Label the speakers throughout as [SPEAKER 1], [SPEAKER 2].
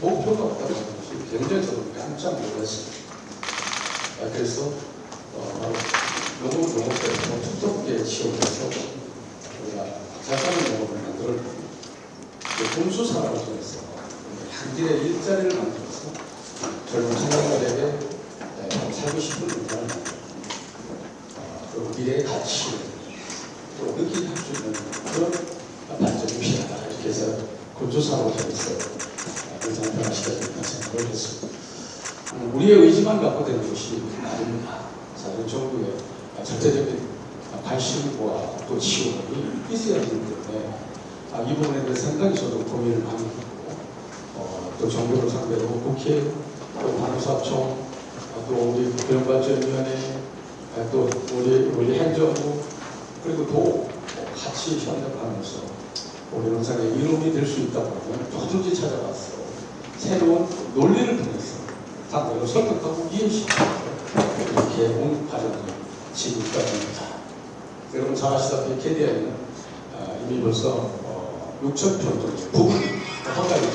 [SPEAKER 1] 목표가 없다는 것이 굉장히 저도 깜짝 놀랐습니다. 아, 그래서 어, 바로 농업 농업대에서 특성계 지원해서 우리가 자산의 농업을 만들어 공수산업을 통해서 한길의 일자리를 만들어서 젊은 청년들에게 에, 살고 싶은 인간을 만들고 어, 그리고 미래의 가치를 또 느끼게 할 수 있는 그런 발전이 필요하다 이렇게 해서 건조산업을 통해서 인상 변화시켜야 된다 생각을 했습니다. 음, 우리의 의지만 갖고 되는 것이 아닙니다. 사실 정부의 절대적인 관심과 또 지원이 있어야 되기 때문에 아, 이 부분에 대해서 상당히 저도 고민을 많이 했고 어, 또 정부를 상대로 국회 또 반사청 아, 또 우리 고용발전위원회 아, 또 우리 우리 행정부 그리고 도 같이 협력하면서 우리 농산의 이름이 될 수 있다고 하면 누구든지 찾아가서 새로운 논리를 통해서 당대로 설득하고 이해시키고 이렇게 온 과정이 지금까지입니다. 여러분 잘 아시다시피 캐디아에는 아, 이미 벌써 어, 6천 편 정도 부분 허가를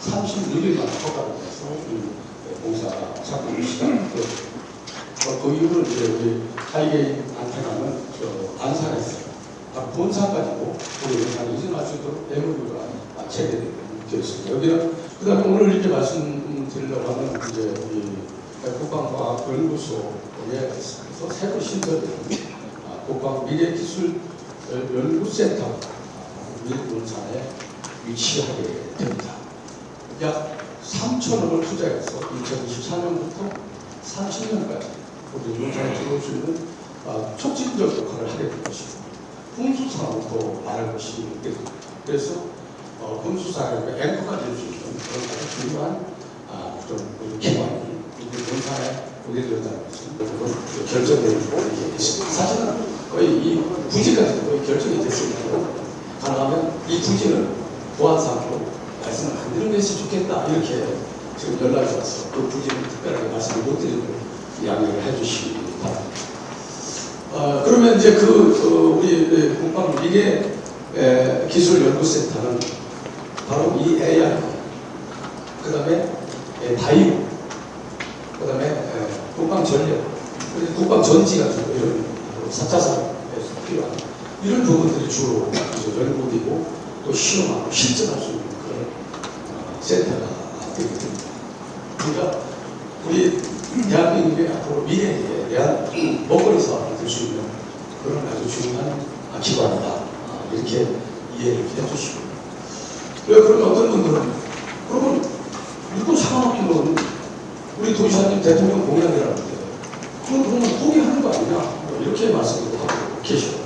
[SPEAKER 1] 36일만 허가를 해서 이 공사 착공 시작했고 어, 그 이후로 이제 우리 하이게인 안테나는 저 안산에 있어요. 아, 본사 가지고 우리 영상이 수 있도록 대물류가 체계되어 있습니다. 여기는 그 다음에 오늘 이렇게 말씀드리려고 하는 이제 국방과학연구소에 그래서 새로 신설된 아, 국방 미래기술 연구센터 밀군산에 위치하게 됩니다. 약 3천억을 투자해서 2024년부터 30년까지 우리 농산에 들어올 수 있는 아, 촉진적 역할을 하게 될 것이고 군수산업도 말할 것이 있게 됩니다. 그래서 어, 군수산업의 앵커가 될 수 있는 그런 중요한 아, 좀 우리 기관이 우리 농산에 오게 된다는 것은 결정되고. 사실은 거의 이 부지까지 거의 결정이 됐습니다. 가능하면 이 부지는 보안상으로 말씀을 안 드리는 것이 좋겠다 이렇게 지금 연락이 왔어. 그 부지는 특별하게 말씀을 못 드리고 양해를 해주시기 바랍니다. 어, 그러면 이제 그, 그 우리 국방 미래 에, 기술연구센터는 바로 이 AI, 그 다음에 바이오, 그 다음에 국방 전력, 그리고 국방 전지 같은 거 이런 4차산에서 필요한 이런 부분들이 주로 연구되고 또 실험하고 실증할 수 있는 그런 어, 센터가 되게 됩니다. 그러니까 우리 대한민국의 앞으로 미래에 대한 먹거리 사업을 될 수 있는 그런 아주 중요한 기관이다. 아, 이렇게 이해를 해주시고. 왜 그러면 어떤 분들은 그러면 육군 산업학교는 우리 도지사님 대통령 공약이라는데 그럼 그러면 포기하는 거 아니냐? 뭐 이렇게 말씀을 하고 계셔요.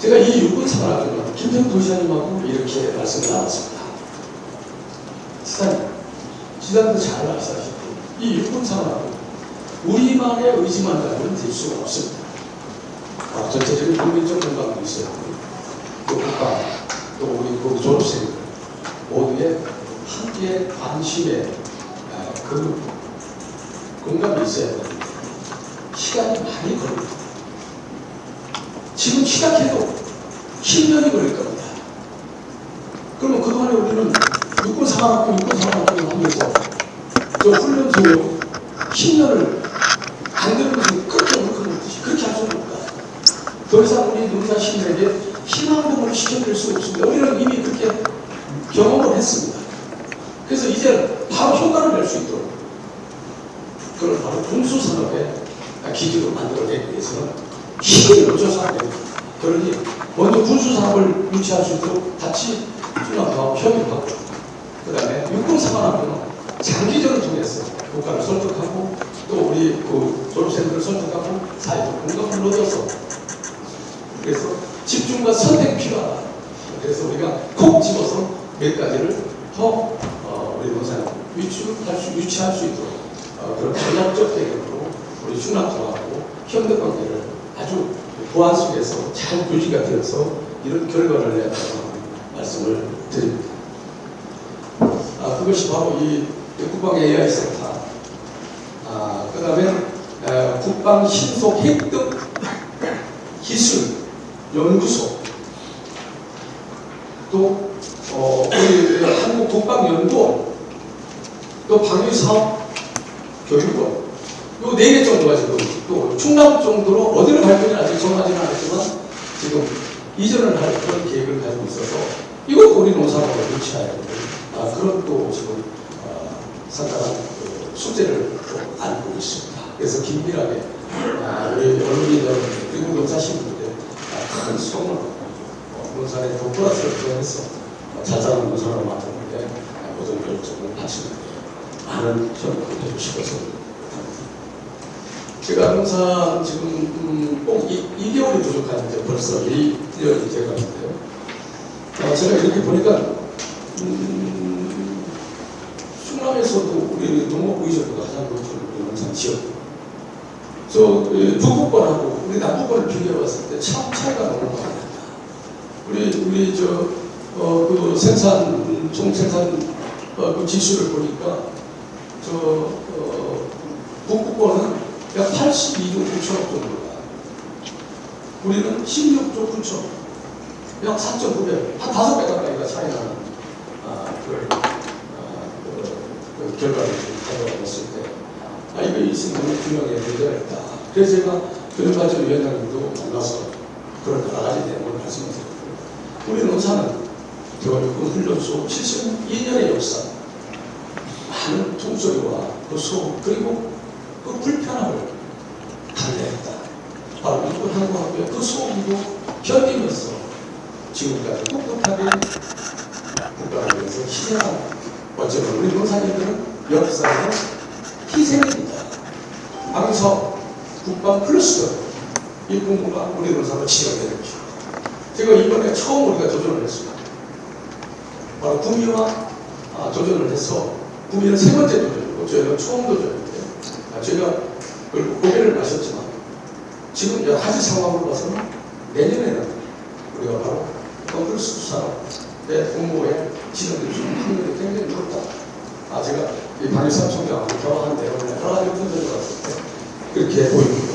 [SPEAKER 1] 제가 이 육군 산업학교는 김평 도지사님하고 이렇게 말씀을 나눴습니다. 지사님, 지사님도 잘 아시다시피 이 육군 산업학교 우리만의 의지만 가지고는 될 수가 없습니다. 아, 전체적인 국민적 있어야 되고, 또 국가, 또 우리 그 졸업생들 모두의 함께 관심에 아, 그 공감이 있어야 됩니다. 시간이 많이 걸립니다. 지금 시작해도 10년이 걸릴 겁니다. 그러면 그동안에 우리는 육군 사관학교, 육군 사관학교 하면서 저 훈련 소요 10년을 안 들으면서 그렇게 옳거든요. 그렇게 할 수는 없다. 더 이상 우리 농사 시민에게 희망봉을 시켜드릴 수 없습니다. 우리는 이미 경험을 했습니다. 그래서 이제 바로 효과를 낼 수 있도록 그걸 바로 군수산업의 기준으로 만들어내기 힘이 넘쳐서 안 됩니다. 그러니 먼저 군수산업을 유치할 수 있도록 같이 수납하고 협의하고 그 다음에 육군사관학교는 장기전을 통해서 국가를 설득하고 또 우리 그 졸업생들을 설득하고 사회적 공감을 얻어서 그래서 집중과 선택이 필요하다. 그래서 우리가 콕 집어서 몇 가지를 더 어, 우리 노사에 유치할 수, 유치할 수 있도록 어, 그런 전략적 대결로 우리 흉악화하고 협력 관계를 아주 보안 속에서 잘 유지가 되어서 이런 결과를 내야 한다고 말씀을 드립니다. 아, 그것이 바로 이 국방 AI 센터. 아, 그 다음에 국방 신속 획득 기술 연구소. 또, 어, 우리 한 국 국방연구원. 또 방위사업, 교육원, 요 네 개 정도가 지금 또 충남 정도로 어디를 갈 건지 아직 정하지는 않았지만 지금 이전을 할 그런 계획을 가지고 있어서 이것도 우리 농산업을 유치해야 되는 아, 그런 또 지금 어, 상당한 그 숙제를 또 안고 있습니다. 그래서 긴밀하게 아, 우리 여러분 그리고 농사신분들 아, 큰 어, 논산의 독보라스를 통해서 자잘한 논산을 만 드는데 모든 열정을 바치는 많은 협력을 해주시고서 항상 지금 음, 꼭 이, 2개월이 부족한 이제 벌써 1년이 돼가는데요. 어, 제가 이렇게 보니까 음, 충남에서도 우리 농업 의존도가 가장 높은 농산 지역. 저 예, 북부권하고 우리 남부권을 비교해 봤을 때 참 차이가 너무 많이 납니다. 우리 우리 저어그 생산 총 생산 어, 그 지수를 보니까 저 어, 북부권은 약 82조 9천억 정도가 우리는 16조 9천 약 4.9배 한 5배 가까이가 차이 나는 아, 그, 아, 그, 그 결과를 가져왔을 때. 아, 이거 있으면 분명히 문제가 있다. 그래서 제가 교육발전위원장님도 만나서 그런 여러 가지 내용을 말씀을 드렸고 우리 농사는 교육군 훈련소 72년의 역사 많은 통소리와 그 소음 그리고 그 불편함을 달래했다. 바로 일본 한국학교의 그 소음도 견디면서 지금까지 꿋꿋하게 국가를 위해서 희생한 어쩌면 우리 농사님들은 역사의 희생입니다. 방서 국방 플러스 일본부가 우리 농사를 지어내는 것입니다. 제가 이번에 처음 우리가 도전을 했습니다. 바로 구미와 아, 도전을 해서 구미는 세 번째 도전이고 저희는 처음 도전인데 아, 저희가 그걸 고개를 마셨지만 지금 여러 가지 상황을 봐서는 내년에는 우리가 바로 컴플스 산업의 공모에 진행될 수 있는 확률이 굉장히 높다. 아, 제가 이 방위산 총장하고 대화한 내용을 여러 가지 분석을 봤을 때 그렇게 보입니다.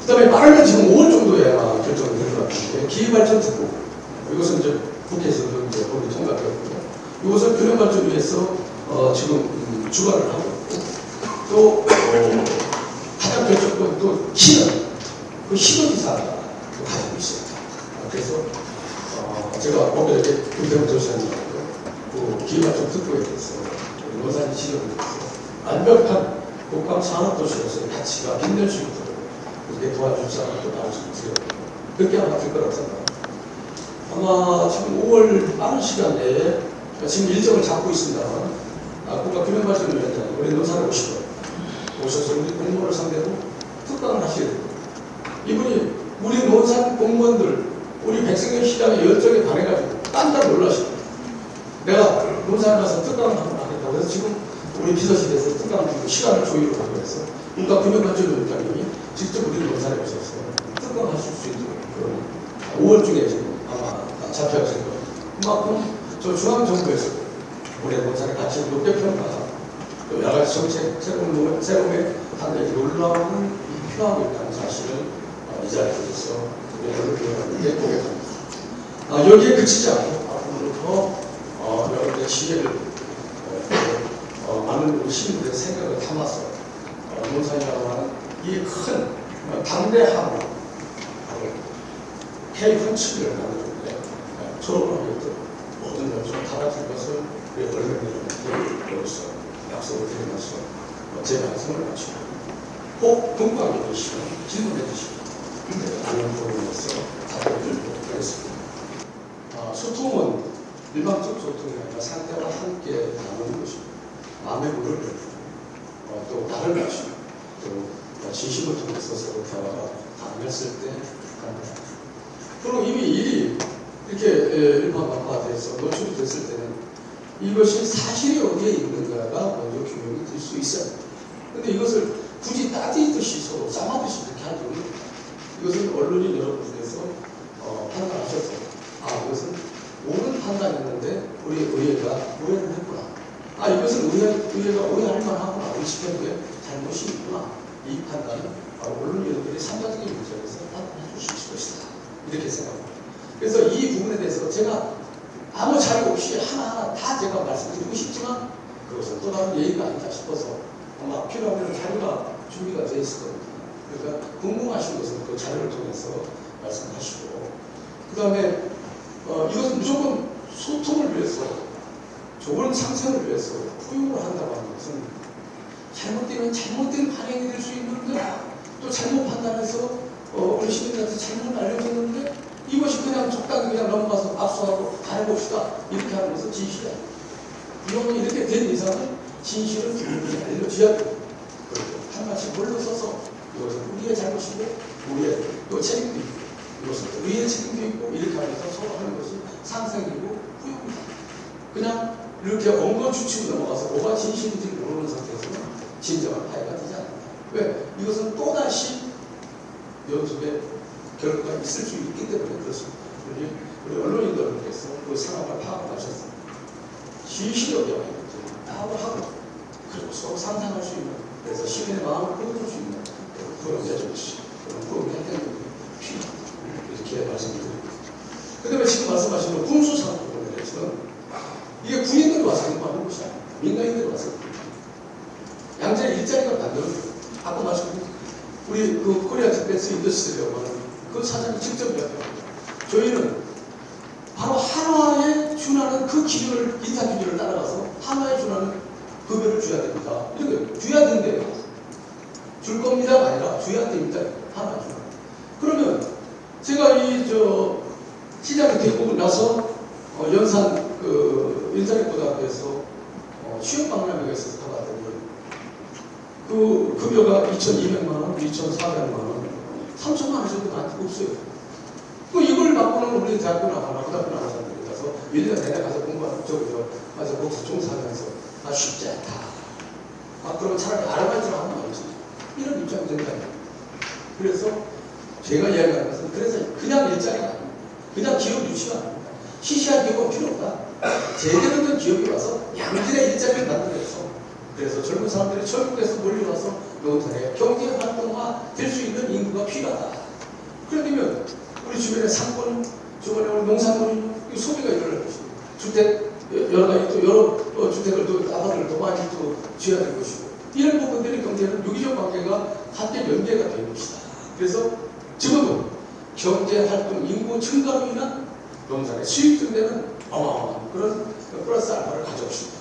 [SPEAKER 1] 그 다음에 빠르면 지금 5월 정도에 결정이 될 것 같은데 기회발전 특구 이것은 이제 국회에서도 이제 거기 통과되었고요. 이것을 균형발전 위해서 어, 지금 음, 주관을 하고 또 어, 가장 결정적인 또 신은 그 신호기사가 또 가지고 있습니다. 아, 그래서 어, 제가 오늘 이렇게 김태훈 조사님하고 그 기회발전 특구에 대해서 우리 논산 지역에 대해서 완벽한 국방 산업도시로서의 가치가 빛낼 수 있도록 이렇게 도와줄 사람도 나올 수 있어요. 그렇게 아마 될 거라고 생각합니다. 아마 지금 5월 빠른 시간 내에 지금 일정을 잡고 있습니다만 아, 국가균형발전위원장 우리 논산에 오시고 오셔서 우리 공무원을 상대로 특강을 하셔야 됩니다. 이분이 우리 논산 공무원들 우리 백성현 시장의 열정에 반해가지고 깜짝 놀라십니다. 내가 논산에 가서 특강을 한번 하겠다고 그래서 지금 우리 비서실에서 특강을 주고 시간을 조율을 하고 해서 국가균형발전위원장님이 직접 우리 논산에 특강하실 수 있도록 그런 5월 중에 지금 아마 잡혀질 거예요. 그만큼 저 중앙정부에서 우리 논산의 가치를 높게 평가하고 또 여러 가지 정책, 새로운, 노- 새로움에 상당히 놀라움을 표하고 있다는 사실을 어, 이 자리에서 우리 여러분들께 고백합니다. 아, 여기에 그치지 않고 앞으로 더 어, 여러분의 지혜를 어, 어, 많은 시민들의 생각을 담아서 어, 논산이라고 하는 이큰 어, 당대항으로 해외 흔치를 나누는데 졸업을 또 달아줄 것을 언론인들한테 여기서 약속을 드리면서 어, 제 말씀을 마치고 꼭 궁금하게 계시면 질문해 주시면 다른 부분에서 답변 드리도록 하겠습니다. 아, 소통은 일방적 소통이 아니라 상대와 함께 나누는 것입니다. 마음의 문을 열고 어, 또 나를 마시고 또 진심을 통해서 서로 대화가 가능했을 때. 그리고 이미 일이 이렇게 일반화돼서 노출이 됐을 때는 이것이 사실이 어디에 있는가가 먼저 규명이 될 수 있어요. 근데 이것을 굳이 따지듯이 서로 싸마듯이 이렇게 하더니 이것은 언론인 여러분들께서 어, 판단하셔서 아 이것은 옳은 판단이었는데 우리 의회가 오해를 했구나. 아 이것은 의회, 의회가 오해할 만하구나. 우리 집행부에 잘못이 있구나. 이 판단은 바로 언론인들이 삼자적인 문제에서 판단해 주실 것이다. 이렇게 생각합니다. 그래서 이 부분에 대해서 제가 아무 자료 없이 하나하나 다 제가 말씀드리고 싶지만 그것은 또 다른 예의가 아니다 싶어서 아마 필요하면 자료가 준비가 되어 있을 겁니다. 그러니까 궁금하신 것은 그 자료를 통해서 말씀하시고 그 다음에 어, 이것은 무조건 소통을 위해서 좋은 상생을 위해서 포용을 한다고 하는 것은 잘못되면 잘못된 반응이 될 수 있는데 또 잘못 판단해서 어, 시민들한테 잘못 알려줬는데 이것이 그냥 적당히 그냥 넘어가서 압수하고 가려봅시다 이렇게 하는 것은 진실이 아닙니다. 이거는 이렇게 된 이상은 진실을 국민에게 알려줘야. 그리고 한 마치 뭘로 써서 이것은 우리의 잘못이고 우리의 또 책임도 있고 이것은 또 우리의 책임도 있고 이렇게 하면서 서로 하는 것이 상생이고 후용이다. 그냥 이렇게 엉거주치고 넘어가서 뭐가 진실인지 모르는 상태에서는 진정한 파이가 되지 않는다. 왜? 이것은 또다시 연속의 결과가 있을 수 있기 때문에 그렇습니다. 우리, 언론인들께서 그 상황을 파악하셨습니다. 진실이 어디가 있는지 파악을 하고 그리고 서로 상상할 수 있는 그래서 시민의 마음을 끌어줄 수 있는 그런 제정치 그런 그런 행동이 필요합니다. 이렇게 말씀드립니다. 그 다음에 지금 말씀하신 군수사업 부분에 대해서는 이게 군인들이 와서 행동하는 것이 아닙니다. 민간인들이 와서 양재 일자리가 만들어요. 아까 말씀드린 우리 그 코리아 디펜스 인더스트리라고 하는 그 사장이 직접 이야기합니다. 저희는 바로 한화에 준하는 그 기준을 인사 기준을 따라가서 한화에 준하는 급여를 줘야 됩니다. 이렇게 줘야 된대요. 줄 겁니다가 아니라 줘야 됩니다. 한화에 준. 그러면 제가 이 저 시장이 되고 나서 어, 연산 그 인사력고등학교에서 어, 취업 박람회가 있어서 가봤더니 그 급여가 2,200만 원, 2,400만 원, 3천만 원 정도 안 없어요. 그 이걸 갖고는 우리 대학교 나가나 고등학교 나가는 사람들이 가서 1년 내내 가서 공부하고 저기 저 가서 목수 종사하면서 아 쉽지 않다. 아 그러면 차라리 아르바이트를 하면 알지. 이런 입장이 된다. 그래서 제가 이야기하는 것은 그래서 그냥 일자리가 아닙니다. 그냥 기업 유치가 아닙니다. 시시한 기업은 필요 없다. 제대로 된 기업이 와서 양질의 일자리를 만들어서 그래서 젊은 사람들이 철국에서 몰려와서 농산에 경제 활동화 될 수 있는 인구가 필요하다. 그러면 우리 주변에 상권, 주변에 우리 농산물이 이 소비가 일어날 것이고 주택 여러 가지 또 여러 어, 주택을 또 아파트를 더 많이 또 지어야 될 것이고 이런 부분들이 경제는 유기적 관계가 함께 연계가 될 것이다. 그래서 지금은 경제 활동 인구 증가로 인한 농산의 수익 증대는 어마어마한 그런 플러스 알파를 가져옵니다.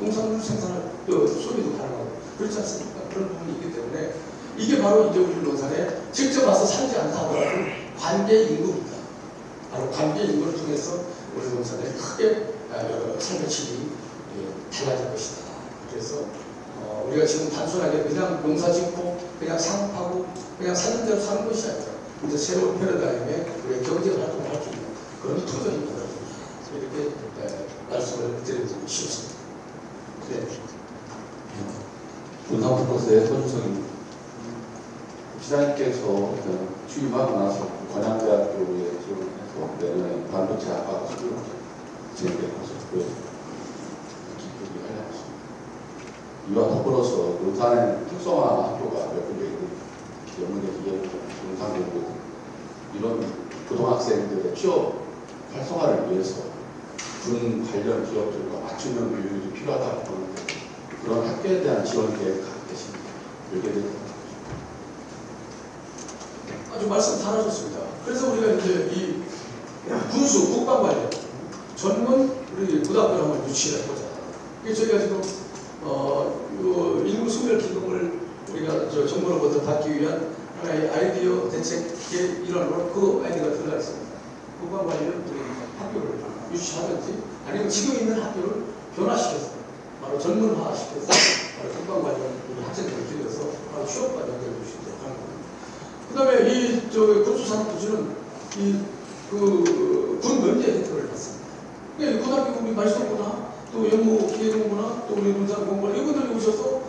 [SPEAKER 1] 농산물 생산을 또 소비도 가능하고 그렇지 않습니까? 그런 부분이 있기 때문에 이게 바로 이제 우리 농산에 직접 와서 살지 않다 하더라도 관계 인구입니다. 바로 관계 인구를 통해서 우리 농산에 크게 어, 삶의 질이 예, 달라질 것이다. 그래서 어, 우리가 지금 단순하게 그냥 농사 짓고 그냥 상업하고 그냥 사는 대로 사는 것이 아니라 이제 새로운 패러다임에 우리가 경제 활동을 할 수 있는 그런 만들어진다. 이렇게 에, 말씀을 드리고 싶습니다. 네.
[SPEAKER 2] 군산프로스의 손주성입니다. 시장님께서 그 취임하고 나서 관양대학교에 지원해서 내년에 반도체 수료를 진행되어서 기쁘게 있습니다. 이와 더불어서 군산에 특성화 학교가 몇 군데 있는 영문대 기계를 군산공고 이런 고등학생들의 취업 활성화를 위해서 군 관련 기업들과 맞춤형 교육이 필요하다고 그런 학교에 대한 지원 계획 갖고 계십니까? 이렇게 되는
[SPEAKER 1] 아주 말씀 잘하셨습니다. 그래서 우리가 이제 이 군수 국방관련 전문 우리 고등학교를 한번 유치를 해보자. 이게 저희가 지금 어, 요 인구 소멸 기금을 우리가 저 정부로부터 받기 위한 하나의 아이디어 대책의 일환으로 그 아이디어가 들어가 있습니다. 국방관련 학교를 유치하든지 아니면 지금 있는 학교를 변화시켜서 바로 전문화 시켜서 바로 국방관련 우리 학생들을 길러서 바로 취업과 연결해 주시도록 하는 겁니다. 그 다음에 이저 군수산업부지는 이그군 면제 혜택을 받습니다. 그러니까 이 고등학교 우리 말씀보나 또 연무 기계공부나 또 우리 문산공부나 이분들이 오셔서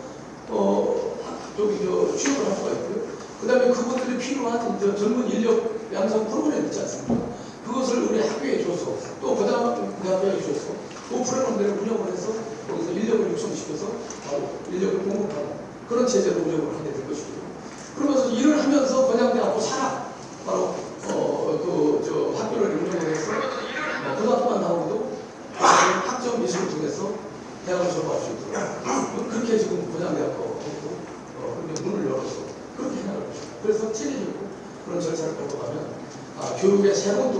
[SPEAKER 1] 어 학- 저기 저 취업을 할 수가 있고요. 그 다음에 그분들이 필요한 이제 젊은 인력 양성 프로그램 있지 않습니까? 그것을 우리 학교에 줘서 또 고등학교에 줘서 그 프로그램들을 운영을 해서 거기서 인력을 육성시켜서 바로 인력을 공급하는 그런 제재로 운영을 하게 될 것이고요. 그러면서 일을 하면서 건양대 앞으로 살아 바로 어그 저 학교를 운영을 해서 어, 고등학교만 나오고도 학점 미술을 통해서 대학을 졸업할 수 있도록 그렇게 지금 고장대학교 어, 문을 열어서 그렇게 해나가고 있습니다. 그래서 체계적으로 그런 절차를 끌고 가면 아, 교육의 새로운